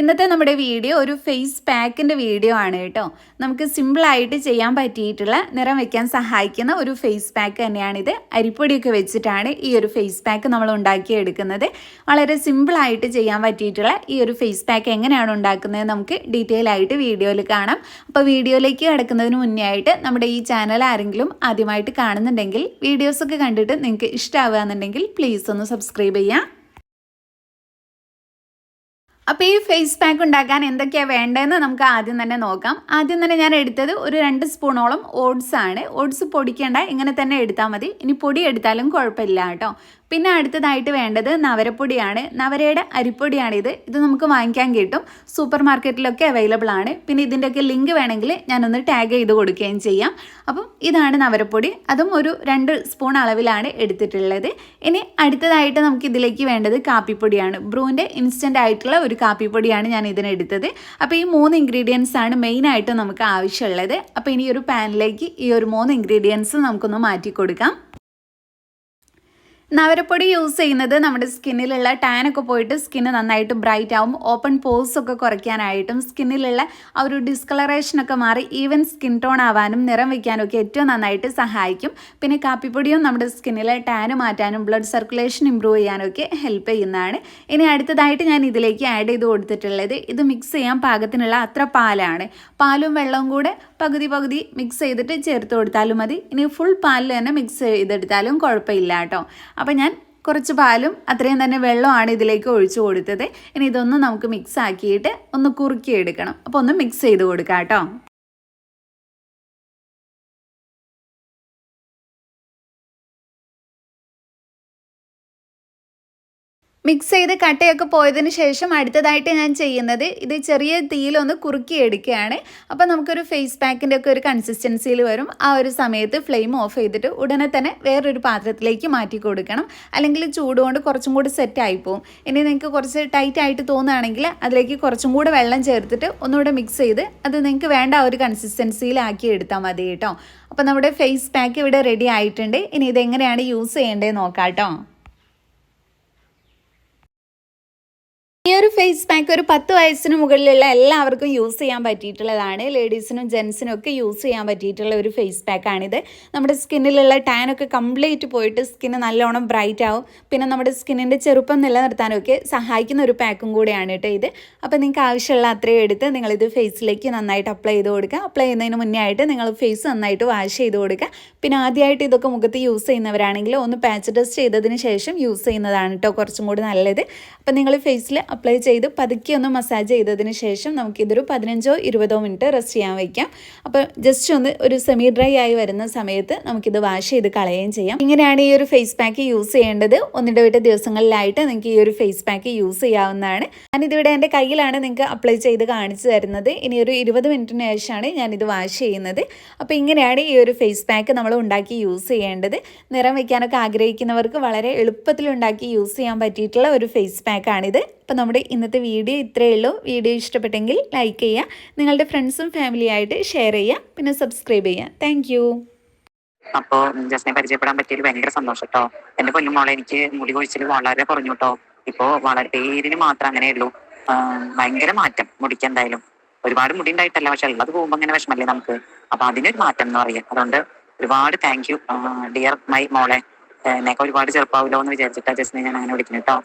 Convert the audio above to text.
ഇന്നത്തെ നമ്മുടെ വീഡിയോ ഒരു ഫേസ് പാക്കിന്റെ വീഡിയോ ആണ് കേട്ടോ. നമുക്ക് സിമ്പിളായിട്ട് ചെയ്യാൻ പറ്റിയിട്ടുള്ള നിറം വെക്കാൻ സഹായിക്കുന്ന ഒരു ഫേസ് പാക്ക് തന്നെയാണിത്. അരിപ്പൊടിയൊക്കെ വെച്ചിട്ടാണ് ഈ ഒരു ഫേസ് പാക്ക് നമ്മൾ ഉണ്ടാക്കിയെടുക്കുന്നത്. വളരെ സിമ്പിളായിട്ട് ചെയ്യാൻ പറ്റിയിട്ടുള്ള ഈ ഒരു ഫേസ് പാക്ക് എങ്ങനെയാണ് ഉണ്ടാക്കുന്നത് നമുക്ക് ഡീറ്റെയിൽ ആയിട്ട് വീഡിയോയിൽ കാണാം. അപ്പോൾ വീഡിയോയിലേക്ക് കിടക്കുന്നതിന് മുന്നേ ആയിട്ട് നമ്മുടെ ഈ ചാനൽ ആരെങ്കിലും ആദ്യമായിട്ട് കാണുന്നുണ്ടെങ്കിൽ വീഡിയോസൊക്കെ കണ്ടിട്ട് നിങ്ങൾക്ക് ഇഷ്ടമാവുക എന്നുണ്ടെങ്കിൽ പ്ലീസ് ഒന്ന് സബ്സ്ക്രൈബ് ചെയ്യാം അപ്പോൾ ഈ ഫേസ് പാക്ക് ഉണ്ടാക്കാൻ എന്തൊക്കെയാണ് വേണ്ടതെന്ന് നമുക്ക് ആദ്യം തന്നെ നോക്കാം. ആദ്യം തന്നെ ഞാൻ എടുത്തത് ഒരു രണ്ട് സ്പൂണോളം ഓട്സ് ആണ്. ഓട്സ് പൊടിക്കേണ്ട ഇങ്ങനെ തന്നെ എടുത്താൽ മതി. ഇനി പൊടി എടുത്താലും കുഴപ്പമില്ല കേട്ടോ. പിന്നെ അടുത്തതായിട്ട് വേണ്ടത് നവരപ്പൊടിയാണ്. നവരയുടെ അരിപ്പൊടിയാണിത്. ഇത് നമുക്ക് വാങ്ങിക്കാൻ കിട്ടും. സൂപ്പർ മാർക്കറ്റിലൊക്കെ അവൈലബിൾ ആണ്. പിന്നെ ഇതിന്റെയൊക്കെ ലിങ്ക് വേണമെങ്കിൽ ഞാനൊന്ന് ടാഗ് ചെയ്ത് കൊടുക്കുകയും ചെയ്യാം. അപ്പം ഇതാണ് നവരപ്പൊടി. അതും ഒരു രണ്ട് സ്പൂൺ അളവിലാണ് എടുത്തിട്ടുള്ളത്. ഇനി അടുത്തതായിട്ട് നമുക്ക് ഇതിലേക്ക് വേണ്ടത് കാപ്പിപ്പൊടിയാണ്. ബ്രൂവിന്റെ ഇൻസ്റ്റന്റ് ആയിട്ടുള്ള ഒരു കാപ്പിപ്പൊടിയാണ് ഞാൻ ഇതിനെടുത്തത് അപ്പോൾ ഈ മൂന്ന് ഇൻഗ്രീഡിയൻസ് ആണ് മെയിനായിട്ട് നമുക്ക് ആവശ്യമുള്ളത്. അപ്പോൾ ഇനി ഒരു പാനിലേക്ക് ഈ ഒരു മൂന്ന് ഇൻഗ്രീഡിയൻസ് നമുക്കൊന്ന് മാറ്റി കൊടുക്കാം. നവരപ്പൊടി യൂസ് ചെയ്യുന്നത് നമ്മുടെ സ്കിന്നിലുള്ള ടാൻ ഒക്കെ പോയിട്ട് സ്കിന്ന് നന്നായിട്ട് ബ്രൈറ്റ് ആവും. ഓപ്പൺ പോസ് ഒക്കെ കുറയ്ക്കാനായിട്ടും സ്കിന്നിലുള്ള ആ ഒരു ഡിസ്കളറേഷൻ ഒക്കെ മാറി ഈവൻ സ്കിൻ ടോൺ ആവാനും നിറം വയ്ക്കാനും ഒക്കെ ഏറ്റവും നന്നായിട്ട് സഹായിക്കും. പിന്നെ കാപ്പിപ്പൊടിയും നമ്മുടെ സ്കിന്നിലെ ടാൻ മാറ്റാനും ബ്ലഡ് സർക്കുലേഷൻ ഇമ്പ്രൂവ് ചെയ്യാനും ഒക്കെ ഹെൽപ്പ് ചെയ്യുന്നതാണ്. ഇനി അടുത്തതായിട്ട് ഞാൻ ഇതിലേക്ക് ആഡ് ചെയ്ത് കൊടുത്തിട്ടുള്ളത് ഇത് മിക്സ് ചെയ്യാൻ പാകത്തിനുള്ള അത്ര പാലാണ്. പാലും വെള്ളവും കൂടെ പകുതി പകുതി മിക്സ് ചെയ്തിട്ട് ചേർത്ത് കൊടുത്താലും മതി. ഇനി ഫുൾ പാലിൽ തന്നെ മിക്സ് ചെയ്തെടുത്താലും കുഴപ്പമില്ല കേട്ടോ. അപ്പോൾ ഞാൻ കുറച്ച് പാലും അത്രയും തന്നെ വെള്ളമാണ് ഇതിലേക്ക് ഒഴിച്ചു കൊടുത്തത്. ഇനി ഇതൊന്ന് നമുക്ക് മിക്സ് ആക്കിയിട്ട് ഒന്ന് കുറുക്കി എടുക്കണം അപ്പോൾ ഒന്ന് മിക്സ് ചെയ്ത് കൊടുക്കാം കേട്ടോ. മിക്സ് ചെയ്ത് കട്ടയൊക്കെ പോയതിന് ശേഷം അടുത്തതായിട്ട് ഞാൻ ചെയ്യുന്നത് ഇത് ചെറിയ തീയിലൊന്ന് കുറുക്കി എടുക്കുകയാണ് അപ്പോൾ നമുക്കൊരു ഫേസ് പാക്കിന്റെ ഒക്കെ ഒരു കൺസിസ്റ്റൻസിയിൽ വരും. ആ ഒരു സമയത്ത് ഫ്ലെയിം ഓഫ് ചെയ്തിട്ട് ഉടനെ തന്നെ വേറൊരു പാത്രത്തിലേക്ക് മാറ്റി കൊടുക്കണം. അല്ലെങ്കിൽ ചൂട് കൊണ്ട് കുറച്ചും കൂടി സെറ്റ് ആയിപ്പോവും ഇനി നിങ്ങൾക്ക് കുറച്ച് ടൈറ്റ് ആയിട്ട് തോന്നുകയാണെങ്കിൽ അതിലേക്ക് കുറച്ചും കൂടെ വെള്ളം ചേർത്തിട്ട് ഒന്നുകൂടെ മിക്സ് ചെയ്ത് അത് നിങ്ങൾക്ക് വേണ്ട ആ ഒരു കൺസിസ്റ്റൻസിയിലാക്കി എടുത്താൽ മതി കേട്ടോ. അപ്പോൾ നമ്മുടെ ഫേസ് പാക്ക് ഇവിടെ റെഡി ആയിട്ടുണ്ട്. ഇനി ഇതെങ്ങനെയാണ് യൂസ് ചെയ്യേണ്ടത് നോക്കാം കേട്ടോ ഈ ഒരു ഫേസ് പാക്ക് ഒരു പത്ത് വയസ്സിന് മുകളിലുള്ള എല്ലാവർക്കും യൂസ് ചെയ്യാൻ പറ്റിയിട്ടുള്ളതാണ്. ലേഡീസിനും ജെൻസിനും ഒക്കെ യൂസ് ചെയ്യാൻ പറ്റിയിട്ടുള്ള ഒരു ഫേസ് പാക്കാണിത് നമ്മുടെ സ്കിന്നിലുള്ള ടാനൊക്കെ കംപ്ലീറ്റ് പോയിട്ട് സ്കിന്ന് നല്ലോണം ബ്രൈറ്റ് ആവും. പിന്നെ നമ്മുടെ സ്കിന്നിന്റെ ചെറുപ്പം നിലനിർത്താനൊക്കെ സഹായിക്കുന്ന ഒരു പാക്കും കൂടിയാണ് കേട്ടോ ഇത്. അപ്പോൾ നിങ്ങൾക്ക് ആവശ്യമുള്ള അത്രയും എടുത്ത് നിങ്ങളിത് ഫേസിലേക്ക് നന്നായിട്ട് അപ്ലൈ ചെയ്ത് കൊടുക്കുക. അപ്ലൈ ചെയ്യുന്നതിന് മുന്നേ ആയിട്ട് നിങ്ങൾ ഫേസ് നന്നായിട്ട് വാഷ് ചെയ്ത് കൊടുക്കുക. പിന്നെ ആദ്യമായിട്ട് ഇതൊക്കെ മുഖത്ത് യൂസ് ചെയ്യുന്നവരാണെങ്കിൽ ഒന്ന് പാച്ച് ടെസ്റ്റ് ചെയ്തതിന് ശേഷം യൂസ് ചെയ്യുന്നതാണ് കേട്ടോ കുറച്ചും കൂടി നല്ലത്. അപ്പോൾ നിങ്ങൾ ഫേസിൽ അപ്ലൈ ചെയ്ത് പതുക്കി ഒന്ന് മസാജ് ചെയ്തതിന് ശേഷം നമുക്കിതൊരു പതിനഞ്ചോ ഇരുപതോ മിനിറ്റ് റെസ്റ്റ് ചെയ്യാൻ വയ്ക്കാം അപ്പോൾ ജസ്റ്റ് ഒന്ന് ഒരു സെമി ഡ്രൈ ആയി വരുന്ന സമയത്ത് നമുക്കിത് വാഷ് ചെയ്ത് കളയുകയും ചെയ്യാം. ഇങ്ങനെയാണ് ഈ ഒരു ഫേസ് പാക്ക് യൂസ് ചെയ്യേണ്ടത്. ഒന്നിടവിട്ട ദിവസങ്ങളിലായിട്ട് നിങ്ങൾക്ക് ഈ ഒരു ഫേസ് പാക്ക് യൂസ് ചെയ്യാവുന്നതാണ്. ഞാനിതിവിടെ എന്റെ കയ്യിലാണ് നിങ്ങൾക്ക് അപ്ലൈ ചെയ്ത് കാണിച്ചു തരുന്നത്. ഇനി ഒരു ഇരുപത് മിനിറ്റിന് ശേഷമാണ് ഞാനിത് വാഷ് ചെയ്യുന്നത്. അപ്പോൾ ഇങ്ങനെയാണ് ഈ ഒരു ഫേസ് പാക്ക് നമ്മൾ ഉണ്ടാക്കി യൂസ് ചെയ്യേണ്ടത്. നിറം വയ്ക്കാനൊക്കെ ആഗ്രഹിക്കുന്നവർക്ക് വളരെ എളുപ്പത്തിൽ ഉണ്ടാക്കി യൂസ് ചെയ്യാൻ പറ്റിയിട്ടുള്ള ഒരു ഫേസ് പാക്കാണിത് അപ്പോൾ നമ്മുടെ ഇന്നത്തെ വീഡിയോ ഇത്രയേ ഉള്ളൂ. വീഡിയോ ഇഷ്ടപ്പെട്ടെങ്കിൽ ലൈക്ക് ചെയ്യുക നിങ്ങളുടെ ഫ്രണ്ട്സും ഫാമിലിയായിട്ട് ഷെയർ ചെയ്യുക പിന്നെ സബ്സ്ക്രൈബ് ചെയ്യുക. താങ്ക് അപ്പോ ജസ്റ്റിനെ പരിചയപ്പെടാൻ പറ്റിയതിൽ ഭയങ്കര സന്തോഷം കേട്ടോ എന്റെ പൊന്നുമോളെ എനിക്ക് മുടി കൊഴിച്ചിൽ വളരെ കുറഞ്ഞു കേട്ടോ ഇപ്പോ വളരെ പേരിന് മാത്രം അങ്ങനെ ഉള്ളൂ. ഭയങ്കര മാറ്റം മുടിക്ക് എന്തായാലും. ഒരുപാട് മുടി ഉണ്ടായിട്ടല്ല പക്ഷെ ഉള്ളത് പോകുമ്പോൾ അങ്ങനെ വിഷമല്ലേ നമുക്ക്. അപ്പൊ അതിനൊരു മാറ്റം എന്ന് പറയാം. അതുകൊണ്ട് ഒരുപാട് താങ്ക് യു ഡിയർ മൈ മോളെ. എന്നൊക്കെ ഒരുപാട് ചെറുപ്പാവില്ലോ എന്ന് വിചാരിച്ചിട്ടാ ജസ്റ്റിനെ ഞാൻ അങ്ങനെ വിളിക്കുന്നു കേട്ടോ